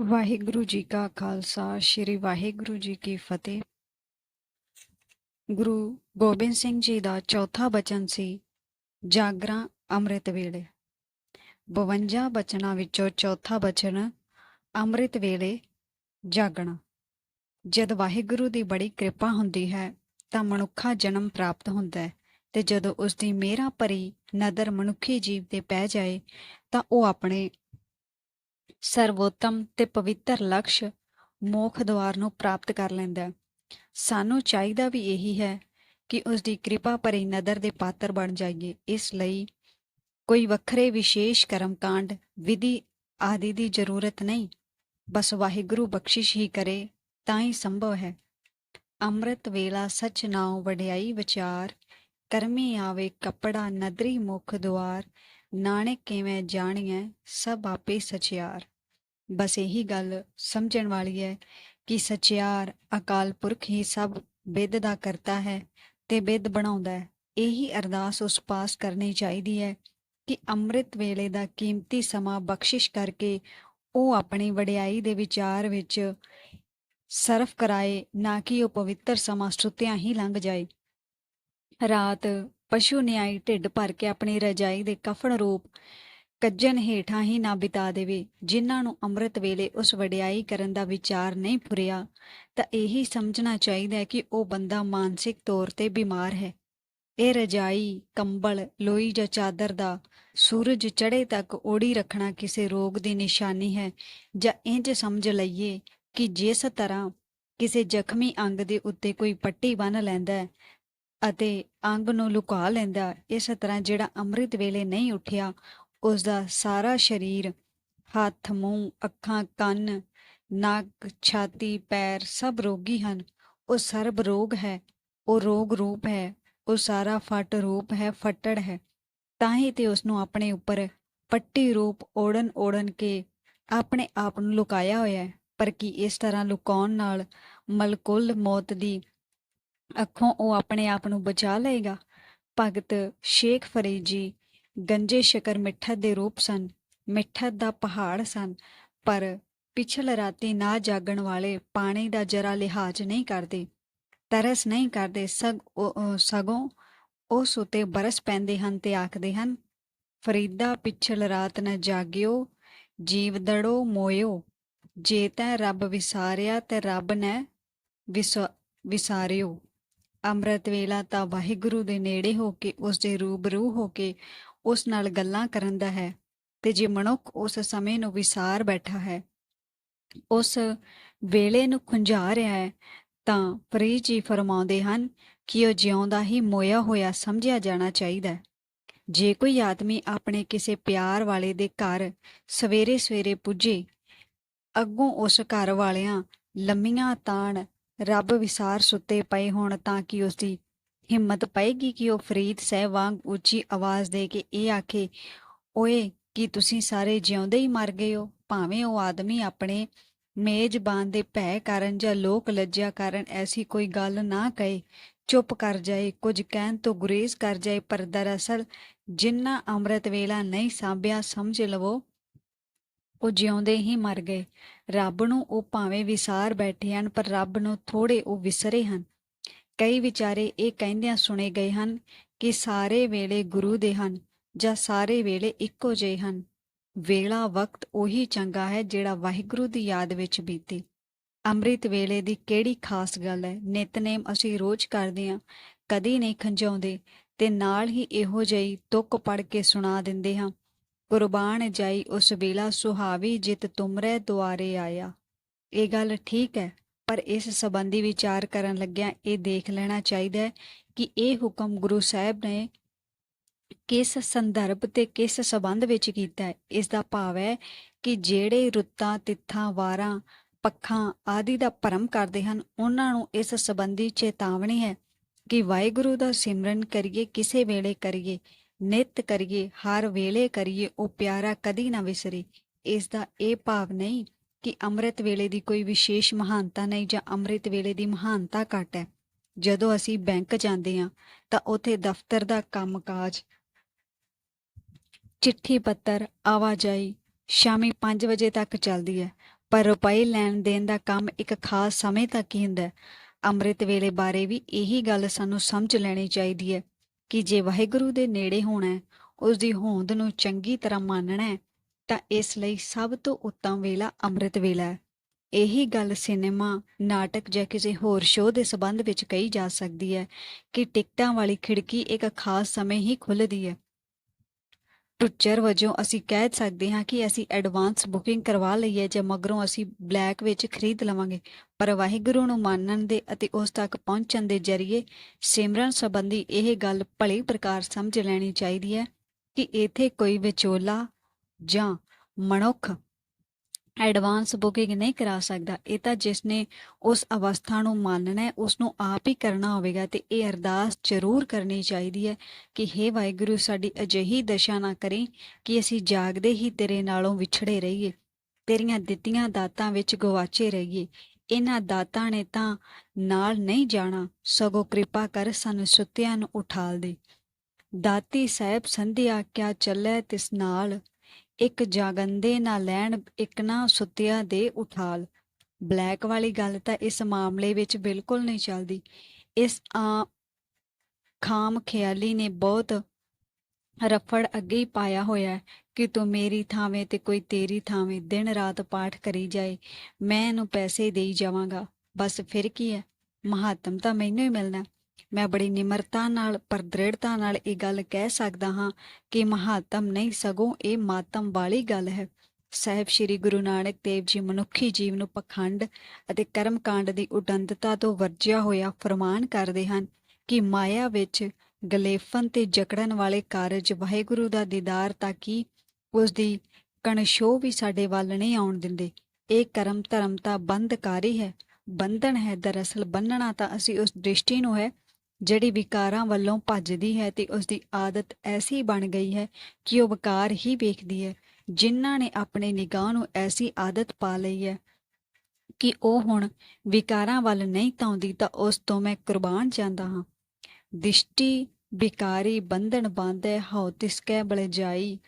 ਵਾਹਿਗੁਰੂ ਜੀ ਕਾ ਖਾਲਸਾ, ਸ੍ਰੀ ਵਾਹਿਗੁਰੂ ਜੀ ਕੀ ਫਤਿਹ। ਗੁਰੂ ਗੋਬਿੰਦ ਸਿੰਘ ਜੀ ਦਾ ਚੌਥਾ ਬਚਨ ਸੀ, ਜਾਗਰਾਂ ਅੰਮ੍ਰਿਤ ਵੇਲੇ। 52 ਬਚਨਾਂ ਵਿੱਚੋਂ ਚੌਥਾ ਬਚਨ, ਅੰਮ੍ਰਿਤ ਵੇਲੇ ਜਾਗਣਾ। ਜਦ ਵਾਹਿਗੁਰੂ ਦੀ ਬੜੀ ਕਿਰਪਾ ਹੁੰਦੀ ਹੈ, ਤਾਂ ਮਨੁੱਖਾ ਜਨਮ ਪ੍ਰਾਪਤ ਹੁੰਦਾ ਹੈ, ਤੇ ਜਦੋਂ ਉਸ ਦੀ ਮਿਹਰਾਂ ਭਰੀ ਨਦਰ ਮਨੁੱਖੀ ਜੀਵ ਤੇ ਪੈ ਜਾਏ, ਤਾਂ ਉਹ ਆਪਣੇ ਸਰਵੋਤਮ ਤੇ ਪਵਿੱਤਰ ਲਕਸ਼ ਮੋਖ ਦੁਆਰ ਨੂੰ ਪ੍ਰਾਪਤ ਕਰ ਲੈਂਦਾ ਹੈ। ਸਾਨੂੰ ਚਾਹੀਦਾ ਵੀ ਇਹੀ ਹੈ ਕਿ ਉਸ ਦੀ ਕਿਰਪਾ ਭਰੀ ਨਦਰ ਦੇ ਪਾਤਰ ਬਣ ਜਾਈਏ। ਇਸ ਲਈ ਕੋਈ ਵੱਖਰੇ ਵਿਸ਼ੇਸ਼ ਕਰਮ ਕਾਂਡ ਵਿਧੀ ਆਦਿ ਦੀ ਜ਼ਰੂਰਤ ਨਹੀਂ। ਬਸ ਵਾਹਿਗੁਰੂ ਬਖਸ਼ਿਸ਼ ਹੀ ਕਰੇ, ਤਾਂ ਹੀ ਸੰਭਵ ਹੈ। ਅੰਮ੍ਰਿਤ ਵੇਲਾ ਸਚ ਨਾਉ ਵਡਿਆਈ ਵਿਚਾਰ, ਕਰਮੀ ਆਵੇ ਕਪੜਾ ਨਦਰੀ ਮੁਖ ਦੁਆਰ, ਨਾਨਕ ਕਿਵੇਂ ਜਾਣੀਐ, ਸਭ ਆਪੇ ਸਚਿਆਰ। ਬਸ ਇਹੀ ਗੱਲ ਸਮਝਣ ਵਾਲੀ ਹੈ ਕਿ ਸਚਿਆਰ, ਅਕਾਲ ਪੁਰਖ ਹੀ ਸਭ ਬਿੱਦ ਦਾ ਕਰਤਾ ਹੈ ਤੇ ਬਿੱਦ ਬਣਾਉਂਦਾ ਹੈ। ਇਹੀ ਅਰਦਾਸ ਉਸ ਪਾਸ ਕਰਨੀ ਚਾਹੀਦੀ ਹੈ ਕਿ ਅੰਮ੍ਰਿਤ ਵੇਲੇ ਦਾ ਕੀਮਤੀ ਸਮਾਂ ਬਖਸ਼ਿਸ਼ ਕਰਕੇ ਉਹ ਆਪਣੀ ਵਡਿਆਈ ਦੇ ਵਿਚਾਰ ਵਿੱਚ ਸਰਫ ਕਰਾਏ, ਨਾ ਕਿ ਉਹ ਪਵਿੱਤਰ ਸਮਾਂ ਸੁੱਤਿਆਂ ਹੀ ਲੰਘ ਜਾਏ। ਰਾਤ ਪਸ਼ੂ ਨਿਆਈ ਢਿੱਡ ਭਰ ਕੇ ਆਪਣੀ ਰਜਾਈ ਦੇ ਕਫਨ ਰੂਪ ਕੱਜਣ ਹੇਠਾਂ ਹੀ ਨਾ ਬਿਤਾ ਦੇਵੇ। ਜਿਨ੍ਹਾਂ ਨੂੰ ਅੰਮ੍ਰਿਤ ਵੇਲੇ ਉਸ ਵਡਿਆਈ ਕਰਨ ਦਾ ਵਿਚਾਰ ਨਹੀਂ ਫੁਰਿਆ ਤਾਂ ਇਹੀ ਸਮਝਣਾ ਚਾਹੀਦਾ ਹੈ ਕਿ ਉਹ ਬੰਦਾ ਮਾਨਸਿਕ ਤੌਰ ਤੇ ਬਿਮਾਰ ਹੈ। ਇਹ ਰਜਾਈ, ਕੰਬਲ, ਲੋਈ ਜਾਂ ਚਾਦਰ ਦਾ ਸੂਰਜ ਚੜ੍ਹੇ ਤੱਕ ਓੜੀ ਰੱਖਣਾ ਕਿਸੇ ਰੋਗ ਦੀ ਨਿਸ਼ਾਨੀ ਹੈ। ਜਾਂ ਇੰਜ ਸਮਝ ਲਈਏ ਕਿ ਜਿਸ ਤਰ੍ਹਾਂ ਕਿਸੇ ਜ਼ਖਮੀ ਅੰਗ ਦੇ ਉੱਤੇ ਕੋਈ ਪੱਟੀ ਬੰਨ੍ਹ ਲੈਂਦਾ ਹੈ ਅਤੇ ਅੰਗ ਨੂੰ ਲੁਕਾ ਲੈਂਦਾ ਇਸ ਤਰ੍ਹਾਂ ਜਿਹੜਾ ਅੰਮ੍ਰਿਤ ਵੇਲੇ ਨਹੀਂ ਉੱਠਿਆ ਉਸ ਦਾ ਸਾਰਾ ਸਰੀਰ, ਹੱਥ, ਮੂੰਹ, ਅੱਖਾਂ, ਕੰਨ, ਨੱਕ, ਛਾਤੀ, ਪੈਰ ਸਭ ਰੋਗੀ ਹਨ। ਉਹ ਸਰਬ ਰੋਗ ਹੈ। ਉਹ ਰੋਗ ਰੂਪ ਹੈ। ਉਹ ਸਾਰਾ ਫਟ ਰੂਪ ਹੈ, ਫਟੜ ਹੈ। ਤਾਂ ਹੀ ਤੇ ਉਸ ਨੂੰ ਆਪਣੇ ਉੱਪਰ ਪੱਟੀ ਰੂਪ ਓੜਨ ਓੜਨ ਕੇ ਆਪਣੇ ਆਪ ਨੂੰ ਲੁਕਾਇਆ ਹੋਇਆ ਹੈ। ਪਰ ਕੀ ਇਸ ਤਰ੍ਹਾਂ ਲੁਕਾਉਣ ਨਾਲ ਮਲਕੁਲ ਮੌਤ ਦੀ ਅੱਖੋਂ ਉਹ ਆਪਣੇ ਆਪ ਨੂੰ ਬਚਾ ਲਏਗਾ? ਭਗਤ ਸ਼ੇਖ ਫਰੀਦ ਜੀ ਗੰਜੇ ਸ਼ਕਰ ਮਿੱਠਤ ਦੇ ਰੂਪ ਸਨ ਮਿੱਠਤ ਦਾ ਪਹਾੜ ਸਨ, ਪਰ ਪਿਛਲ ਰਾਤੀ ਨਾ ਜਾਗਣ ਵਾਲੇ ਪਾਣੀ ਦਾ ਜਰਾ ਲਿਹਾਜ਼ ਨਹੀਂ ਕਰਦੇ, ਤਰਸ ਨਹੀਂ ਕਰਦੇ ਸਗ ਸਗੋਂ ਉਸ ਉਤੇ ਬਰਸ ਪੈਂਦੇ ਹਨ ਤੇ ਆਖਦੇ ਹਨ, ਫਰੀਦਾ, ਪਿਛਲ ਰਾਤ ਨ ਜਾਗਿਓ, ਜੀਵ ਦੜੋ ਮੋਇਓ, ਜੇ ਤੈ ਰੱਬ ਵਿਸਾਰਿਆ ਤੇ ਰੱਬ ਨੇ ਵਿਸਾਰਿਓ, ਅੰਮ੍ਰਿਤ ਵੇਲਾ ਤਾਂ ਵਾਹਿਗੁਰੂ ਦੇ ਨੇੜੇ ਹੋ ਕੇ ਉਸ ਦੇ ਰੂਬਰੂ ਹੋ ਕੇ ਉਸ ਨਾਲ ਗੱਲਾਂ ਕਰਨ ਦਾ ਹੈ ਤੇ ਜੇ ਮਨੁੱਖ ਉਸ ਸਮੇਂ ਨੂੰ ਵਿਸਾਰ ਬੈਠਾ ਹੈ, ਉਸ ਵੇਲੇ ਨੂੰ ਖੁੰਝਾ ਰਿਹਾ ਹੈ, ਤਾਂ ਫਰੀਦ ਜੀ ਫਰਮਾਉਂਦੇ ਹਨ ਕਿ ਉਹ ਜਿਉਂਦਾ ਹੀ ਮੋਇਆ ਹੋਇਆ ਸਮਝਿਆ ਜਾਣਾ ਚਾਹੀਦਾ ਹੈ। ਜੇ ਕੋਈ ਆਦਮੀ ਆਪਣੇ ਕਿਸੇ ਪਿਆਰ ਵਾਲੇ ਦੇ ਘਰ ਸਵੇਰੇ ਸਵੇਰੇ ਪੁੱਜੇ, ਅੱਗੋਂ ਉਸ ਘਰ ਵਾਲਿਆਂ ਲੰਮੀਆਂ ਤਾਣ ਰੱਬ ਵਿਸਾਰ ਸੁੱਤੇ ਪਏ ਹੋਣ ਤਾਂ ਕਿ ਉਸ ਦੀ ਹਿੰਮਤ ਪਏਗੀ ਕਿ ਉਹ ਫਰੀਦ ਸਾਹਿਬ ਵਾਂਗ ਉੱਚੀ ਆਵਾਜ਼ ਦੇ ਕੇ ਇਹ ਆਖੇ, ਓਏ, ਕੀ ਤੁਸੀਂ ਸਾਰੇ ਜਿਉਂਦੇ ਹੀ ਮਰ ਗਏ ਹੋ? ਭਾਵੇਂ ਉਹ ਆਦਮੀ ਆਪਣੇ ਮੇਜ਼ਬਾਨ ਦੇ ਭੈ ਕਾਰਨ ਜਾਂ ਲੋਕ ਲੱਜਿਆ ਕਾਰਨ ਐਸੀ ਕੋਈ ਗੱਲ ਨਾ ਕਹੇ, ਚੁੱਪ ਕਰ ਜਾਏ, ਕੁਝ ਕਹਿਣ ਤੋਂ ਗੁਰੇਜ਼ ਕਰ ਜਾਏ, ਪਰ ਦਰਅਸਲ ਜਿੰਨਾ ਅੰਮ੍ਰਿਤ ਵੇਲਾ ਨਹੀਂ ਸਾਂਭਿਆ, ਸਮਝ ਲਵੋ, ਉਹ ਜਿਉਂਦੇ ਹੀ ਮਰ ਗਏ। ਰੱਬ ਨੂੰ ਉਹ ਭਾਵੇਂ ਵਿਸਾਰ ਬੈਠੇ ਹਨ, ਪਰ ਰੱਬ ਨੂੰ ਥੋੜੇ ਉਹ ਵਿਸਰੇ ਹਨ। ਕਈ ਵਿਚਾਰੇ ਇਹ ਕਹਿੰਦਿਆਂ ਸੁਣੇ ਗਏ ਹਨ ਕਿ ਸਾਰੇ ਵੇਲੇ ਗੁਰੂ ਦੇ ਹਨ ਜਾਂ ਸਾਰੇ ਵੇਲੇ ਇੱਕੋ ਜਿਹੇ ਹਨ। ਵੇਲਾ ਵਕਤ ਉਹੀ ਚੰਗਾ ਹੈ ਜਿਹੜਾ ਵਾਹਿਗੁਰੂ ਦੀ ਯਾਦ ਵਿੱਚ ਬੀਤੇ। ਅੰਮ੍ਰਿਤ ਵੇਲੇ ਦੀ ਕਿਹੜੀ ਖਾਸ ਗੱਲ ਹੈ? ਨਿਤਨੇਮ ਅਸੀਂ ਰੋਜ਼ ਕਰਦੇ ਹਾਂ, ਕਦੀ ਨਹੀਂ ਖੰਜਾਉਂਦੇ ਤੇ ਨਾਲ ਹੀ ਇਹੋ ਜਿਹੀ ਤੁਕ ਪੜ ਕੇ ਸੁਣਾ ਦਿੰਦੇ ਹਾਂ, ਕੁਰਬਾਨ ਜਾਈ ਉਸ ਵੇਲਾ ਸੁਹਾਵੀ ਜਿਤ ਤੁਮਰੇ ਦੁਆਰੇ ਆਇਆ। ਇਹ ਗੱਲ ਠੀਕ ਹੈ। ਪਰ ਇਸ ਸੰਬੰਧੀ ਵਿਚਾਰ ਕਰਨ ਲੱਗਿਆ ਇਹ ਦੇਖ ਲੈਣਾ ਚਾਹੀਦਾ ਹੈ ਕਿ ਇਹ ਹੁਕਮ ਗੁਰੂ ਸਾਹਿਬ ਨੇ ਕਿਸ ਸੰਦਰਭ ਤੇ ਕਿਸ ਸਬੰਧ ਵਿੱਚ ਕੀਤਾ ਹੈ। ਇਸ ਦਾ ਭਾਵ ਹੈ ਕਿ ਜਿਹੜੇ ਰੁੱਤਾਂ, ਤਿੱਥਾਂ, ਵਾਰਾਂ, ਪੱਖਾਂ ਆਦਿ ਦਾ ਭਰਮ ਕਰਦੇ ਹਨ, ਉਹਨਾਂ ਨੂੰ ਇਸ ਸੰਬੰਧੀ ਚੇਤਾਵਨੀ ਹੈ ਕਿ ਵਾਹਿਗੁਰੂ ਦਾ ਸਿਮਰਨ ਕਰੀਏ, ਕਿਸੇ ਵੇਲੇ ਕਰੀਏ, ਨਿਤ ਕਰੀਏ, ਹਰ ਵੇਲੇ ਕਰੀਏ, ਉਹ ਪਿਆਰਾ ਕਦੀ ਨਾ ਵਿਸਰੇ। ਇਸ ਦਾ ਇਹ ਭਾਵ ਨਹੀਂ ਕਿ ਅੰਮ੍ਰਿਤ ਵੇਲੇ ਦੀ ਕੋਈ ਵਿਸ਼ੇਸ਼ ਮਹਾਨਤਾ ਨਹੀਂ ਜਾਂ ਅੰਮ੍ਰਿਤ ਵੇਲੇ ਦੀ ਮਹਾਨਤਾ ਘੱਟ ਹੈ। ਜਦੋਂ ਅਸੀਂ ਬੈਂਕ ਜਾਂਦੇ ਹਾਂ, ਤਾਂ ਉੱਥੇ ਦਫ਼ਤਰ ਦਾ ਕੰਮਕਾਜ, ਚਿੱਠੀ ਪੱਤਰ, ਆਵਾਜਾਈ ਸ਼ਾਮੀ 5 ਵਜੇ ਤੱਕ ਚੱਲਦੀ ਹੈ। ਪਰ ਰੁਪਏ ਲੈਣ ਦੇਣ ਦਾ ਕੰਮ ਇੱਕ ਖਾਸ ਸਮੇਂ ਤੱਕ ਹੀ ਹੁੰਦਾ ਹੈ। ਅੰਮ੍ਰਿਤ ਵੇਲੇ ਬਾਰੇ ਵੀ ਇਹੀ ਗੱਲ ਸਾਨੂੰ ਸਮਝ ਲੈਣੀ ਚਾਹੀਦੀ ਹੈ ਕਿ ਜੇ ਵਾਹਿਗੁਰੂ ਦੇ ਨੇੜੇ ਹੋਣਾ ਹੈ ਉਸ ਦੀ ਹੋਂਦ ਨੂੰ ਚੰਗੀ ਤਰ੍ਹਾਂ ਮੰਨਣਾ ਹੈ ਤਾਂ ਇਸ ਲਈ ਸਭ ਤੋਂ ਉੱਤਮ ਵੇਲਾ ਅੰਮ੍ਰਿਤ ਵੇਲਾ ਹੈ। ਇਹੀ ਗੱਲ ਸਿਨੇਮਾ, ਨਾਟਕ ਜਾਂ ਕਿਸੇ ਹੋਰ ਸ਼ੋਅ ਦੇ ਸੰਬੰਧ ਵਿੱਚ ਕਹੀ ਜਾ ਸਕਦੀ ਹੈ ਕਿ ਟਿਕਟਾਂ ਵਾਲੀ ਖਿੜਕੀ ਇੱਕ ਖਾਸ ਸਮੇਂ ਹੀ ਖੁੱਲਦੀ ਹੈ। ਟੁੱਚਰ ਵਜੋਂ ਅਸੀਂ ਕਹਿ ਸਕਦੇ ਹਾਂ ਕਿ ਅਸੀਂ ਐਡਵਾਂਸ ਬੁਕਿੰਗ ਕਰਵਾ ਲਈ ਹੈ ਜਾਂ ਮਗਰੋਂ ਅਸੀਂ ਬਲੈਕ ਵਿੱਚ ਖਰੀਦ ਲਵਾਂਗੇ, ਪਰ ਵਾਹਿਗੁਰੂ ਨੂੰ ਮੰਨਣ ਦੇ ਅਤੇ ਉਸ ਤੱਕ ਪਹੁੰਚਣ ਦੇ ਜ਼ਰੀਏ ਸਿਮਰਨ ਸੰਬੰਧੀ ਇਹ ਗੱਲ ਭਲੇ ਪ੍ਰਕਾਰ ਸਮਝ ਲੈਣੀ ਚਾਹੀਦੀ ਹੈ ਕਿ ਇੱਥੇ ਕੋਈ ਵਿਚੋਲਾ ਜਾਂ ਮਨੁੱਖ ਐਡਵਾਂਸ ਬੁਕਿੰਗ ਨਹੀਂ ਕਰਾ ਸਕਦਾ, ਇਹ ਤਾਂ ਜਿਸ ਨੇ ਉਸ ਅਵਸਥਾ ਨੂੰ ਮੰਨਣਾ ਹੈ ਉਸ ਨੂੰ ਆਪ ਹੀ ਕਰਨਾ ਹੋਵੇਗਾ ਤੇ ਇਹ ਅਰਦਾਸ ਜ਼ਰੂਰ ਕਰਨੀ ਚਾਹੀਦੀ ਹੈ ਕਿ हे ਵਾਹਿਗੁਰੂ, ਸਾਡੀ ਅਜਿਹੀ ਦਸ਼ਾ ਨਾ ਕਰੇ ਕਿ ਅਸੀਂ ਜਾਗਦੇ ਹੀ ਤੇਰੇ ਨਾਲੋਂ ਵਿਛੜੇ ਰਹੀਏ, ਤੇਰੀਆਂ ਦਿੱਤੀਆਂ ਦਾਤਾਂ ਵਿੱਚ ਗਵਾਚੇ ਰਹੀਏ। ਇਹਨਾਂ ਦਾਤਾਂ ਨੇ ਤਾਂ ਨਾਲ ਨਹੀਂ ਜਾਣਾ, ਸਗੋਂ ਕਿਰਪਾ ਕਰ ਸਾਨੂੰ ਸੁੱਤਿਆਂ ਨੂੰ ਉਠਾਲ ਦੇ। ਦਾਤੀ ਸਾਹਿਬ ਸੰਧਿਆ ਕਿਆ ਚੱਲੇ ਤਿਸ ਨਾਲ। ਇੱਕ ਜਾਗੰਦੇ ਨਾ ਲੈਣ, ਇੱਕ ਨਾ ਸੁੱਤਿਆ ਦੇ ਉਠਾਲ। ਬਲੈਕ ਵਾਲੀ ਗੱਲ ਤਾਂ ਇਸ ਮਾਮਲੇ ਵਿੱਚ ਬਿਲਕੁਲ ਨਹੀਂ ਚੱਲਦੀ। ਇਸ ਆ ਖਾਮ ਖਿਆਲੀ ਨੇ ਬਹੁਤ ਰਫੜ ਅੱਗੇ ਹੀ ਪਾਇਆ ਹੋਇਆ ਹੈ ਕਿ ਤੂੰ ਮੇਰੀ ਥਾਵੇਂ ਤੇ ਕੋਈ ਤੇਰੀ ਥਾਵੇਂ ਦਿਨ ਰਾਤ ਪਾਠ ਕਰੀ ਜਾਏ। ਮੈਂ ਇਹਨੂੰ ਪੈਸੇ ਦੇਈ ਜਾਵਾਂਗਾ। ਬਸ ਫਿਰ ਕੀ ਹੈ? ਮਹਾਤਮ ਤਾਂ ਮੈਨੂੰ ਹੀ ਮਿਲਣਾ। ਮੈਂ ਬੜੀ ਨਿਮਰਤਾ ਨਾਲ, ਪਰ ਦ੍ਰਿੜਤਾ ਨਾਲ ਇਹ ਗੱਲ ਕਹਿ ਸਕਦਾ ਹਾਂ ਕਿ ਮਹਾਤਮ ਨਹੀਂ, ਸਗੋਂ ਇਹ ਮਾਤਮ ਵਾਲੀ ਗੱਲ ਹੈ। ਸਾਹਿਬ ਸ੍ਰੀ ਗੁਰੂ ਨਾਨਕ ਦੇਵ ਜੀ ਮਨੁੱਖੀ ਜੀਵ ਨੂੰ ਪਖੰਡ ਅਤੇ ਕਰਮ ਕਾਂਡ ਦੀ ਉਡੰਦਤਾ ਤੋਂ ਵਰਜਿਆ ਹੋਇਆ ਫਰਮਾਨ ਕਰਦੇ ਹਨ ਕਿ ਮਾਇਆ ਵਿੱਚ ਗਲੇਫਨ ਤੇ ਜਕੜਨ ਵਾਲੇ ਕਾਰਜ ਵਾਹਿਗੁਰੂ ਦਾ ਦੀਦਾਰ ਤਾਂ ਕੀ, ਉਸ ਦੀ ਕਣਸ਼ੋ ਵੀ ਸਾਡੇ ਵੱਲ ਨਹੀਂ ਆਉਣ ਦਿੰਦੇ। ਇਹ ਕਰਮ ਧਰਮ ਤਾਂ ਬੰਧਕਾਰੀ ਹੈ, ਬੰਧਨ ਹੈ। ਦਰਅਸਲ ਬੰਨਣਾ ਤਾਂ ਅਸੀਂ ਉਸ ਦ੍ਰਿਸ਼ਟੀ ਨੂੰ ਹੈ ਜਿਹੜੀ ਵਿਕਾਰਾਂ ਵੱਲੋਂ ਭੱਜਦੀ ਹੈ ਤੇ ਉਸ ਦੀ ਆਦਤ ਐਸੀ ਬਣ ਗਈ ਹੈ ਕਿ ਉਹ ਵਿਕਾਰ ਹੀ ਵੇਖਦੀ ਹੈ, ਜਿਨ੍ਹਾਂ ਨੇ ਆਪਣੇ ਨਿਗਾਹ ਨੂੰ ਐਸੀ ਆਦਤ ਪਾ ਲਈ ਹੈ ਕਿ ਉਹ ਹੁਣ ਵਿਕਾਰਾਂ ਵੱਲ ਨਹੀਂ ਤਾਉਂਦੀ ਤਾਂ ਉਸ ਤੋਂ ਮੈਂ ਕੁਰਬਾਨ ਜਾਂਦਾ ਹਾਂ। ਦਿਸ਼ਟੀ ਵਿਕਾਰੀ ਬੰਧਨ ਬਾਂਧੈ, ਹਉ ਤਿਸਕੈ ਬਲ ਜਾਈ।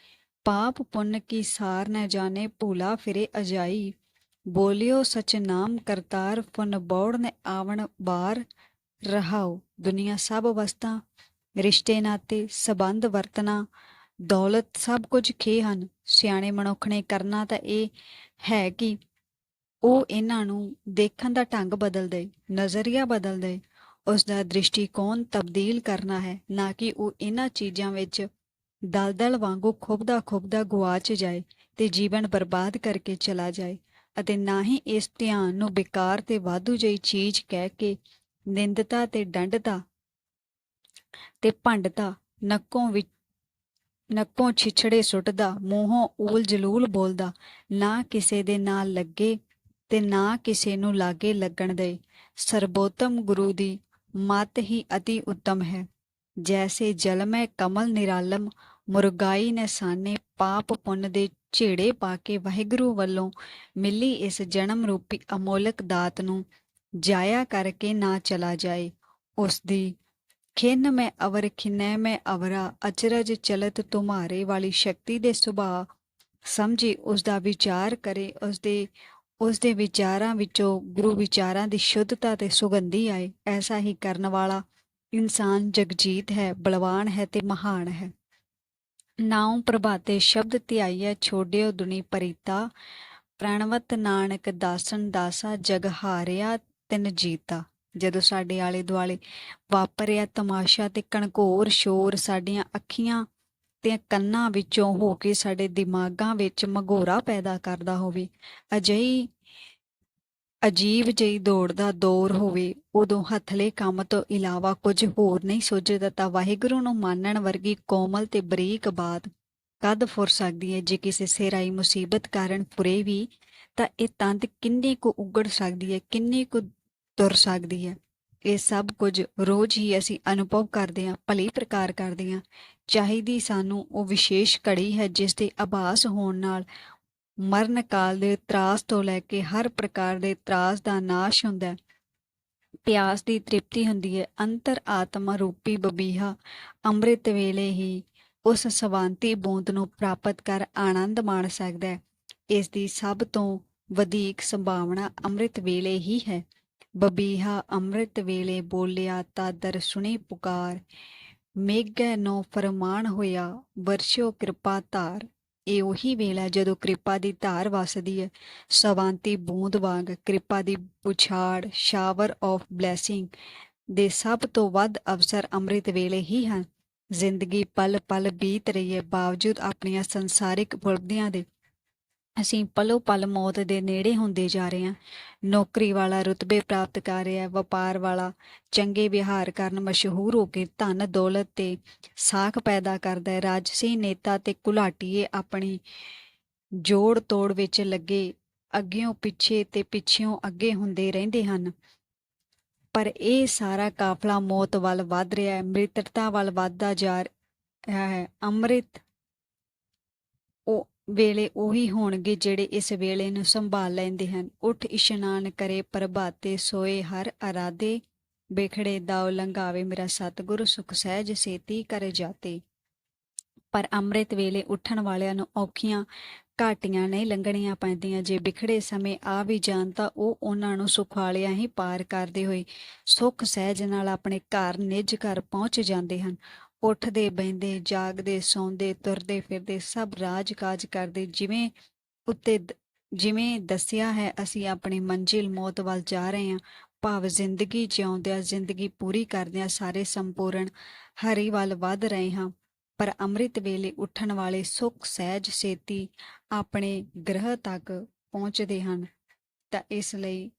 ਪਾਪ ਪੁੰਨ ਕੀ ਸਾਰ ਨ ਜਾਣੇ, ਭੂਲਾ ਫਿਰੇ ਅਜਾਈ। ਬੋਲਿਓ ਸਚ ਨਾਮ ਕਰਤਾਰ ਫੁਨ ਬੌੜ ਨੇ ਆਵਣ ਬਾਰ ਰਹਾਓ ਦੁਨੀਆ ਸਭ ਵਸਤਾਂ, ਰਿਸ਼ਤੇ ਨਾਤੇ ਸਬੰਧ ਵਰਤਨਾ ਦੌਲਤ ਸਭ ਕੁਝ ਖੇ ਹਨ। ਸਿਆਣੇ ਮਨੁੱਖ ਨੇ ਕਰਨਾ ਤਾਂ ਇਹ ਹੈ ਕਿ ਉਹ ਇਹਨਾਂ ਨੂੰ ਦੇਖਣ ਦਾ ਢੰਗ ਬਦਲ ਦੇ, ਨਜ਼ਰੀਆ ਬਦਲ ਦੇ। ਉਸ ਦਾ ਦ੍ਰਿਸ਼ਟੀਕੋਣ ਤਬਦੀਲ ਕਰਨਾ ਹੈ, ਨਾ ਕਿ ਉਹ ਇਹਨਾਂ ਚੀਜ਼ਾਂ ਵਿੱਚ ਦਲਦਲ ਵਾਂਗੂ ਖੁਬਦਾ ਖੁੱਬਦਾ ਗੁਆਚ ਜਾਏ ਤੇ ਜੀਵਨ ਬਰਬਾਦ ਕਰਕੇ ਚਲਾ ਜਾਏ ਅਤੇ ਨਾ ਹੀ ਇਸ ਧਿਆਨ ਨੂੰ ਬੇਕਾਰ ਤੇ ਵਾਧੂ ਜਿਹੀ ਚੀਜ਼ ਕਹਿ ਕੇ ਨਿੰਦਤਾ ਤੇ ਡੰਡਤਾ ਤੇ ਭੰਡਤਾ, ਨੱਕੋਂ ਵਿੱਚ ਨੱਕੋਂ ਛਿਛੜੇ ਸੁੱਟਦਾ, ਮੂੰਹੋਂ ਊਲ ਜਲੂਲ ਬੋਲਦਾ, ਨਾ ਕਿਸੇ ਦੇ ਨਾਲ ਲੱਗੇ ਤੇ ਨਾ ਕਿਸੇ ਨੂੰ ਲਾਗੇ ਲੱਗਣ ਦੇ। ਸਰਬੋਤਮ ਗੁਰੂ ਦੀ ਮਤ ਹੀ ਅਤੀ ਉੱਤਮ ਹੈ। ਜੈਸੇ ਜਲਮੈ ਕਮਲ ਨਿਰਾਲਮ, ਮੁਰਗਾਈ ਨੇ ਸਾਨੇ ਪਾਪ ਪੁੰਨ ਦੇ ਝੇੜੇ ਪਾ ਕੇ ਵਾਹਿਗੁਰੂ ਵੱਲੋਂ ਮਿਲੀ ਇਸ ਜਨਮ ਰੂਪੀ ਅਮੋਲਕ ਦਾਤ ਨੂੰ ਜਾਇਆ ਕਰਕੇ ਨਾ ਚਲਾ ਜਾਏ। ਉਸ ਦੀ ਖਿੰਨ ਮੈਂ ਅਵਰ ਖਿਨੈ, ਮੈਂ ਅਵਰਾ ਅਚਰਜ ਚਲਤ ਤੁਮਾਰੇ ਵਾਲੀ ਸ਼ਕਤੀ ਦੇ ਸੁਭਾਅ। ਸਮਝੀ ਉਸ ਦਾ ਵਿਚਾਰ ਕਰੇ ਉਸ ਦੇ ਉਸ ਦੇ ਵਿਚਾਰਾਂ ਵਿੱਚੋਂ ਗੁਰੂ ਵਿਚਾਰਾਂ ਦੀ ਸ਼ੁੱਧਤਾ ਤੇ ਸੁਗੰਧੀ ਆਏ। ਐਸਾ ਹੀ ਕਰਨ ਵਾਲਾ ਇਨਸਾਨ ਜਗਜੀਤ ਹੈ, ਬਲਵਾਨ ਹੈ ਤੇ ਮਹਾਨ ਹੈ। ਨਾਉ ਪ੍ਰਭਾਤੇ ਸ਼ਬਦ ਧਿਆਈਐ ਛੋੜਿਓ ਦੁਨੀ ਪਰਿਤਾ। ਪ੍ਰਣਵਤ ਨਾਨਕ ਦਾਸਨ ਦਾਸਾ ਜਗ ਹਾਰਿਆ ਤਿਨ ਜੀਤਾ। ਜਦੋਂ ਸਾਡੇ ਆਲੇ ਦੁਆਲੇ ਵਾਪਰਿਆ ਤਮਾਸ਼ਾ ਤੇ ਕਣਕੋਰ ਸ਼ੋਰ ਸਾਡੀਆਂ ਅੱਖੀਆਂ ਤੇ ਕੰਨਾਂ ਵਿੱਚੋਂ ਹੋ ਕੇ ਸਾਡੇ ਦਿਮਾਗਾਂ ਵਿੱਚ ਮਗੋਰਾ ਪੈਦਾ ਕਰਦਾ ਹੋਵੇ, ਅਜਿਹੀ ਅਜੀਬ ਜਿਹੀ ਦੌੜ ਦਾ ਦੌਰ ਹੋਵੇ, ਉਦੋਂ ਹੱਥਲੇ ਕੰਮ ਤੋਂ ਇਲਾਵਾ ਕੁਝ ਹੋਰ ਨਹੀਂ ਸੁਝਦਾ ਤਾਂ ਵਾਹਿਗੁਰੂ ਨੂੰ ਮੰਨਣ ਵਰਗੀ ਕੋਮਲ ਤੇ ਬਰੀਕ ਬਾਤ ਕਦ ਫੁਰ ਸਕਦੀ ਹੈ ਜੇ ਕਿਸੇ ਸਿਰਾਈ ਮੁਸੀਬਤ ਕਾਰਨ ਫੁਰੇ ਵੀ, ਤਾਂ ਇਹ ਤੰਦ ਕਿੰਨੀ ਕੁ ਉਗੜ ਸਕਦੀ ਹੈ ਕਿੰਨੀ ਕੁ ਤੁਰ ਸਕਦੀ ਹੈ। ਇਹ ਸਭ ਕੁਝ ਰੋਜ਼ ਹੀ ਅਸੀਂ ਅਨੁਭਵ ਕਰਦੇ ਹਾਂ, ਭਲੀ ਪ੍ਰਕਾਰ ਕਰਦੇ ਹਾਂ। ਚਾਹੀਦੀ ਸਾਨੂੰ ਉਹ ਵਿਸ਼ੇਸ਼ ਘੜੀ ਹੈ ਜਿਸ ਦੇ ਆਭਾਸ ਹੋਣ ਨਾਲ ਮਰਨ ਕਾਲ ਦੇ ਤਰਾਸ ਤੋਂ ਲੈ ਕੇ ਹਰ ਪ੍ਰਕਾਰ ਦੇ ਤਰਾਸ ਦਾ ਨਾਸ਼ ਹੁੰਦਾ ਹੈ। ਪਿਆਸ ਦੀ ਤ੍ਰਿਪਤੀ ਹੁੰਦੀ ਹੈ, ਅੰਤਰ ਆਤਮਾ ਰੂਪੀ ਬਬੀਹਾ ਅੰਮ੍ਰਿਤ ਵੇਲੇ ਹੀ ਉਸ ਸਵਾਂਤੀ ਬੂੰਦ ਨੂੰ ਪ੍ਰਾਪਤ ਕਰ ਆਨੰਦ ਮਾਣ ਸਕਦਾ ਹੈ। ਇਸ ਦੀ ਸਭ ਤੋਂ ਵਧੀਕ ਸੰਭਾਵਨਾ ਅੰਮ੍ਰਿਤ ਵੇਲੇ ਹੀ ਹੈ। ਬਬੀਹਾ ਅੰਮ੍ਰਿਤ ਵੇਲੇ ਬੋਲਿਆ ਤਾਂ ਦਰ ਸੁਣੀ ਪੁਕਾਰ। ਮੇਘੈ ਨੋ ਫਰਮਾਨ ਹੋਇਆ ਵਰਸ਼ੋ ਕਿਰਪਾ ਧਾਰ। ਇਹ ਉਹੀ ਵੇਲਾ ਜਦੋਂ ਕਿਰਪਾ ਦੀ ਧਾਰ ਵਸਦੀ ਹੈ। ਸਵਾਂਤੀ ਬੂੰਦ ਵਾਂਗ ਕਿਰਪਾ ਦੀ ਪੁਛਾੜ ਸ਼ਾਵਰ ਆਫ ਬਲੇਸਿੰਗ ਦੇ ਸਭ ਤੋਂ ਵੱਧ ਅਵਸਰ ਅੰਮ੍ਰਿਤ ਵੇਲੇ ਹੀ ਹਨ। ਜ਼ਿੰਦਗੀ ਪਲ ਪਲ ਬੀਤ ਰਹੀ ਹੈ, ਬਾਵਜੂਦ ਆਪਣੀਆਂ ਸੰਸਾਰਿਕ ਉਪਲਬਧੀਆਂ ਦੇ ਅਸੀਂ ਪਲੋ ਪਲ ਮੌਤ ਦੇ ਨੇੜੇ ਹੁੰਦੇ ਜਾ ਰਹੇ ਹਾਂ। ਨੌਕਰੀ ਵਾਲਾ ਰੁਤਬੇ ਪ੍ਰਾਪਤ ਕਰ ਰਿਹਾ ਹੈ ਵਪਾਰ ਵਾਲਾ ਚੰਗੇ ਵਿਹਾਰ ਕਰਨ ਮਸ਼ਹੂਰ ਹੋ ਕੇ ਧਨ ਦੌਲਤ ਤੇ ਸਾਖ ਪੈਦਾ ਕਰਦਾ ਹੈ। ਰਾਜਸੀ ਨੇਤਾ ਤੇ ਕੁਲਾਟੀਏ ਆਪਣੀ ਜੋੜ ਤੋੜ ਵਿੱਚ ਲੱਗੇ, ਅੱਗਿਓਂ ਪਿੱਛੇ ਤੇ ਪਿੱਛਿਓਂ ਅੱਗੇ ਹੁੰਦੇ ਰਹਿੰਦੇ ਹਨ। ਪਰ ਇਹ ਸਾਰਾ ਕਾਫਲਾ ਮੌਤ ਵੱਲ ਵੱਧ ਰਿਹਾ ਹੈ। ਮ੍ਰਿਤਤਾ ਵੱਲ ਵੱਧਦਾ ਜਾ ਰਿਹਾ ਹੈ। ਅੰਮ੍ਰਿਤ ਵੇਲੇ ਉਹੀ ਹੋਣਗੇ ਜਿਹੜੇ ਇਸ ਵੇਲੇ ਨੂੰ ਸੰਭਾਲ ਲੈਂਦੇ ਹਨ। ਉੱਠ ਇਸ਼ਨਾਨ ਕਰੇ, ਪ੍ਰਭਾਤੇ ਸੋਏ, ਹਰ ਅਰਾਦੇ ਬੇਖੜੇ ਦਾਉ ਲੰਘਾਵੇ, ਮੇਰਾ ਸਤਿਗੁਰੂ, ਸੁਖ ਸਹਿਜ ਸੇਤੀ ਕਰ ਜਾਤੇ। ਪਰ ਅੰਮ੍ਰਿਤ ਵੇਲੇ ਉੱਠਣ ਵਾਲਿਆਂ ਨੂੰ ਔਖੀਆਂ ਘਾਟੀਆਂ ਨਹੀਂ ਲੰਘਣੀਆਂ ਪੈਂਦੀਆਂ। ਜੇ ਵਿਖੜੇ ਸਮੇਂ ਆ ਵੀ ਜਾਣ ਤਾਂ ਉਹ ਉਹਨਾਂ ਨੂੰ ਸੁਖਾਲਿਆਂ ਹੀ ਪਾਰ ਕਰਦੇ ਹੋਏ ਸੁਖ ਸਹਿਜ ਨਾਲ ਆਪਣੇ ਘਰ ਨਿੱਜ ਘਰ ਪਹੁੰਚ ਜਾਂਦੇ ਹਨ। ਉੱਠਦੇ ਬੈੰਦੇ ਜਾਗਦੇ, ਸੌਂਦੇ, ਤੁਰਦੇ, ਫਿਰਦੇ, ਸਭ ਰਾਜ-ਕਾਜ ਕਰਦੇ। ਜਿਵੇਂ ਉੱਤੇ ਜਿਵੇਂ ਦੱਸਿਆ ਹੈ, ਅਸੀਂ ਆਪਣੀ ਮੰਜ਼ਿਲ ਮੌਤ ਵੱਲ ਜਾ ਰਹੇ ਹਾਂ। ਭਾਵ ਜ਼ਿੰਦਗੀ ਜਿਉਂਦਿਆਂ ਜ਼ਿੰਦਗੀ ਪੂਰੀ ਕਰਦਿਆਂ ਸਾਰੇ ਸੰਪੂਰਨ ਹਰੀ ਵੱਲ ਵੱਧ ਰਹੇ ਹਾਂ। ਪਰ ਅੰਮ੍ਰਿਤ ਵੇਲੇ ਉੱਠਣ ਵਾਲੇ ਸੁਖ, ਸਹਿਜ, ਸੇਤੀ ਆਪਣੇ ਗ੍ਰਹਿ ਤੱਕ ਪਹੁੰਚਦੇ ਹਨ। ਤਾਂ ਇਸ ਲਈ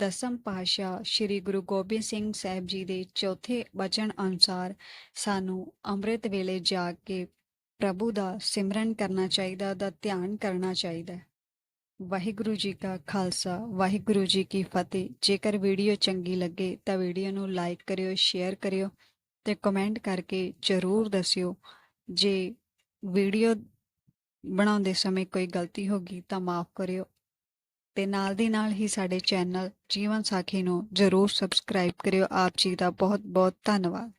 ਦਸਮ ਪਾਤਸ਼ਾਹ ਸ੍ਰੀ ਗੁਰੂ ਗੋਬਿੰਦ ਸਿੰਘ ਸਾਹਿਬ ਜੀ ਦੇ ਚੌਥੇ ਵਚਨ ਅਨੁਸਾਰ ਸਾਨੂੰ ਅੰਮ੍ਰਿਤ ਵੇਲੇ ਜਾਗ ਕੇ ਪ੍ਰਭੂ ਦਾ ਸਿਮਰਨ ਕਰਨਾ ਚਾਹੀਦਾ, ਦਾ ਧਿਆਨ ਕਰਨਾ ਚਾਹੀਦਾ ਵਾਹਿਗੁਰੂ ਜੀ ਕਾ ਖਾਲਸਾ, ਵਾਹਿਗੁਰੂ ਜੀ ਕੀ ਫਤਿਹ। ਜੇਕਰ ਵੀਡੀਓ ਚੰਗੀ ਲੱਗੇ ਤਾਂ ਵੀਡੀਓ ਨੂੰ ਲਾਈਕ ਕਰਿਓ, ਸ਼ੇਅਰ ਕਰਿਓ ਤੇ ਕਮੈਂਟ ਕਰਕੇ ਜ਼ਰੂਰ ਦੱਸਿਓ। ਜੇ ਵੀਡੀਓ ਬਣਾਉਂਦੇ ਸਮੇਂ ਕੋਈ ਗਲਤੀ ਹੋ ਗਈ ਤਾਂ ਮਾਫ ਕਰਿਓ। ਤੇ ਨਾਲ ਦੀ ਨਾਲ ਹੀ ਸਾਡੇ ਚੈਨਲ ਜੀਵਨ ਸਾਖੀ ਨੂੰ ਜ਼ਰੂਰ ਸਬਸਕ੍ਰਾਈਬ ਕਰਿਓ। ਆਪ ਜੀ ਦਾ ਬਹੁਤ ਬਹੁਤ ਧੰਨਵਾਦ।